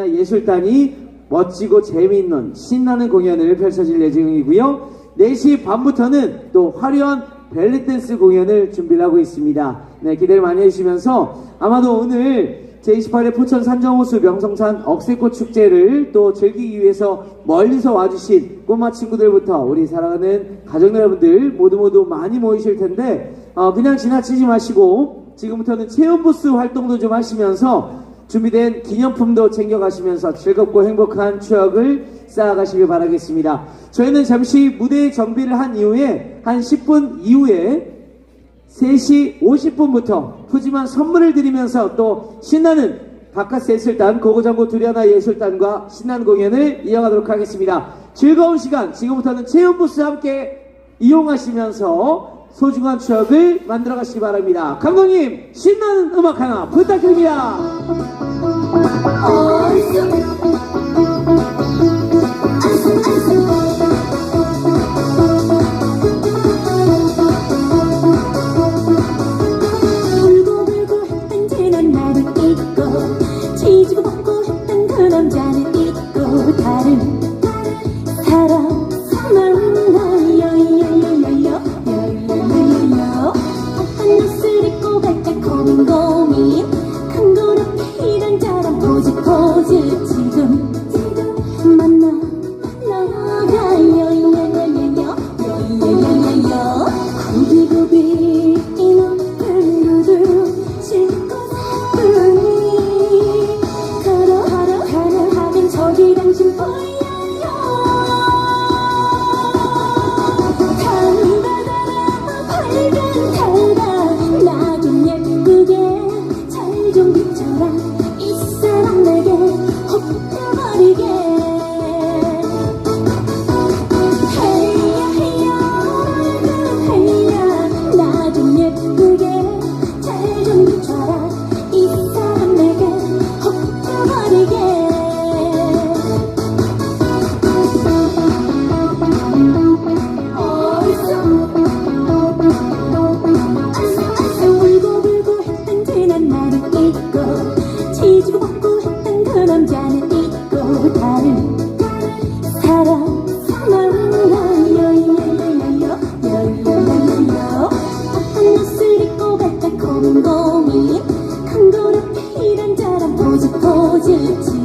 예술단이 멋지고 재미있는 신나는 공연을 펼쳐질 예정이고요. 4시 반부터는 또 화려한 벨리 댄스 공연을 준비를 하고 있습니다. 네, 기대를 많이 해주시면서 아마도 오늘 제28회 포천 산정호수 명성산 억새꽃 축제를 또 즐기기 위해서 멀리서 와주신 꼬마 친구들부터 우리 사랑하는 가족 여러분들 모두 모두 많이 모이실 텐데 어, 그냥 지나치지 마시고 지금부터는 체험 부스 활동도 좀 하시면서 준비된 기념품도 챙겨가시면서 즐겁고 행복한 추억을 쌓아가시길 바라겠습니다. 저희는 잠시 무대 정비를 한 이후에 한 10분 이후에 3시 50분부터 푸짐한 선물을 드리면서 또 신나는 예술단 고고장고 두리아나 예술단과 신나는 공연을 이어가도록 하겠습니다. 즐거운 시간 지금부터는 체험부스 함께 이용하시면서 소중한 추억을 만들어 가시기 바랍니다. 감독님 신나는 음악 하나 부탁드립니다. 고민 고민 간고롭게 이런저런 포지 포지.